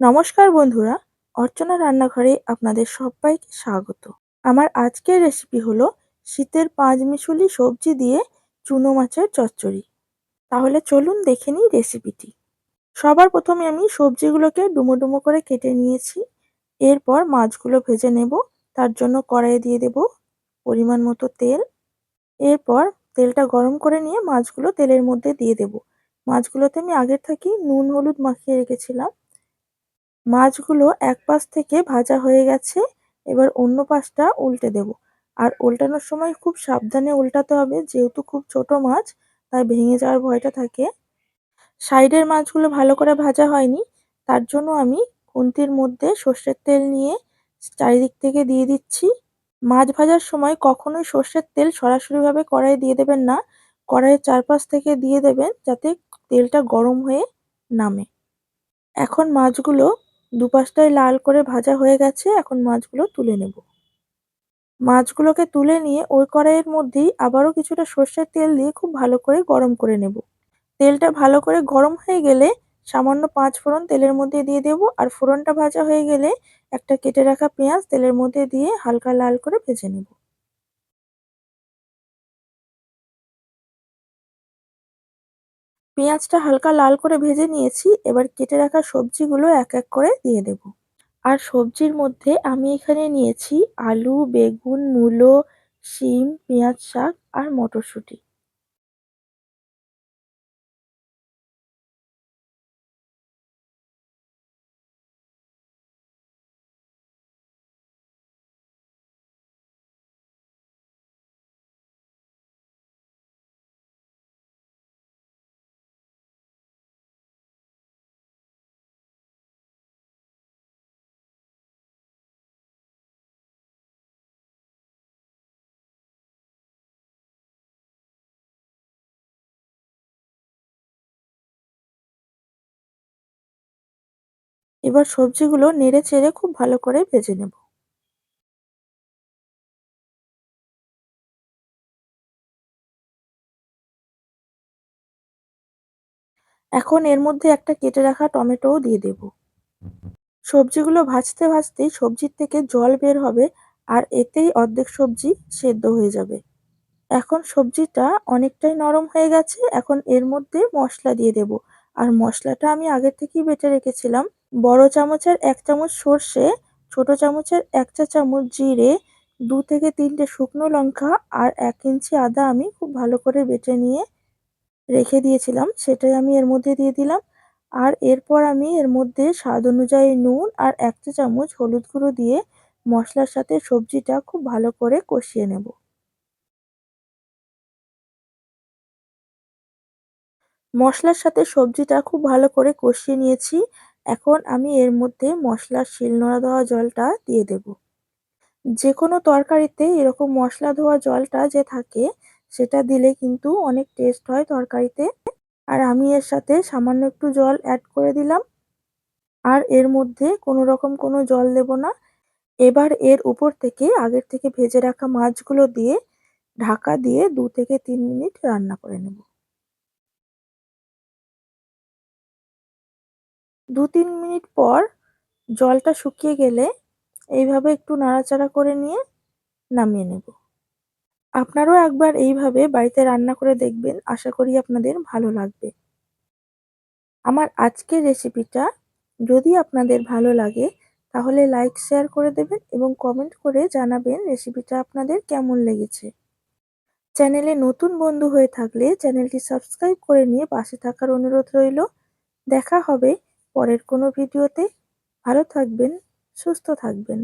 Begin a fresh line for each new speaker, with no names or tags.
নমস্কার বন্ধুরা, অর্চনা রান্নাঘরে আপনাদের সবাইকে স্বাগত। আমার আজকের রেসিপি হলো শীতের পাঁচ পাঁচমিশুলি সবজি দিয়ে চুনো মাছের চচ্চড়ি। তাহলে চলুন দেখে নিই রেসিপিটি সবার প্রথমে আমি সবজিগুলোকে ডুমো ডুমো করে কেটে নিয়েছি। এরপর মাছগুলো ভেজে নেব, তার জন্য কড়াইয়ে দিয়ে দেব পরিমাণ মতো তেল। এরপর তেলটা গরম করে নিয়ে মাছগুলো তেলের মধ্যে দিয়ে দেব। মাছগুলোতে আমি আগের থেকেই নুন হলুদ মাখিয়ে রেখেছিলাম। মাছগুলো এক পাশ থেকে ভাজা হয়ে গেছে, এবার অন্য পাশটা উল্টে দেব। আর উল্টানোর সময় খুব সাবধানে উল্টাতে হবে, যেহেতু খুব ছোট মাছ, তাই ভেঙে যাওয়ার ভয়টা থাকে। সাইডের মাছগুলো ভালো করে ভাজা হয়নি, তার জন্য আমি খুন্তির মধ্যে সর্ষের তেল নিয়ে চারিদিক থেকে দিয়ে দিচ্ছি। মাছ ভাজার সময় কখনোই সর্ষের তেল সরাসরিভাবে কড়াইয়ে দিয়ে দেবেন না, কড়াইয়ের চারপাশ থেকে দিয়ে দেবেন যাতে তেলটা গরম হয়ে নামে। এখন মাছগুলো দুপাশটাই লাল করে ভাজা হয়ে গেছে, এখন মাছগুলো তুলে নেব। মাছগুলোকে তুলে নিয়ে ওই কড়াইয়ের মধ্যেই আবারও কিছুটা সর্ষের তেল দিয়ে খুব ভালো করে গরম করে নেব। তেলটা ভালো করে গরম হয়ে গেলে সামান্য পাঁচ ফোড়ন তেলের মধ্যে দিয়ে দেব আর ফোড়নটা ভাজা হয়ে গেলে একটা কেটে রাখা পেঁয়াজ তেলের মধ্যে দিয়ে হালকা লাল করে ভেজে নেব। পেঁয়াজটা হালকা লাল করে ভেজে নিয়েছি, এবার কেটে রাখা সবজিগুলো এক এক করে দিয়ে দেব। আর সবজির মধ্যে আমি এখানে নিয়েছি আলু, বেগুন, মূলো, শিম, পেঁয়াজ শাক আর মটরশুঁটি। এবার সবজিগুলো নেড়ে চেড়ে খুব ভালো করে ভেজে নেব। এখন এর মধ্যে একটা কেটে রাখা টমেটোও দিয়ে দেব। সবজিগুলো ভাজতে ভাজতেই সবজির থেকে জল বের হবে আর এতেই অর্ধেক সবজি সেদ্ধ হয়ে যাবে। এখন সবজিটা অনেকটাই নরম হয়ে গেছে, এখন এর মধ্যে মশলা দিয়ে দেব। আর মশলাটা আমি আগের থেকেই বেটে রেখেছিলাম বড় চামচের এক চামচ সর্ষে, ছোট চামচের এক চা চামচ জিরে, দু থেকে তিনটে শুকনো লঙ্কা আর এক ইঞ্চি আদা আমি খুব ভালো করে বেটে নিয়ে রেখে দিয়েছিলাম। সেটাই আমি এর মধ্যে দিয়ে দিলাম। আর এরপর আমি এর মধ্যে স্বাদ অনুযায়ী নুন আর এক চা চামচ হলুদ গুঁড়ো দিয়ে মশলার সাথে সবজিটা খুব ভালো করে কষিয়ে নেব। মশলার সাথে সবজিটা খুব ভালো করে কষিয়ে নিয়েছি। এখন আমি এর মধ্যে মশলার শিলনোড়া দেওয়া জলটা দিয়ে দেব। যে কোনো তরকারিতে এরকম মশলা ধোয়া জলটা যে থাকে, সেটা দিলে কিন্তু অনেক টেস্ট হয় তরকারিতে। আর আমি এর সাথে সামান্য একটু জল অ্যাড করে দিলাম। আর এর মধ্যে কোনো রকম কোনো জল দেব না। এবার এর উপর থেকে আগের থেকে ভেজে রাখা মাছগুলো দিয়ে ঢাকা দিয়ে দু থেকে তিন মিনিট রান্না করে নেব। দু তিন মিনিট পর জলটা শুকিয়ে গেলে এইভাবে একটু নাড়াচাড়া করে নিয়ে নামিয়ে নেব। আপনারাও একবার এইভাবে বাড়িতে রান্না করে দেখবেন, আশা করি আপনাদের ভালো লাগবে। আমার আজকের রেসিপিটা যদি আপনাদের ভালো লাগে, তাহলে লাইক, শেয়ার করে দেবেন এবং কমেন্ট করে জানাবেন রেসিপিটা আপনাদের কেমন লেগেছে। চ্যানেলে নতুন বন্ধু হয়ে থাকলে চ্যানেলটি সাবস্ক্রাইব করে নিয়ে পাশে থাকার অনুরোধ রইল। দেখা হবে পরের কোনো ভিডিওতে ভালো থাকবেন সুস্থ থাকবেন।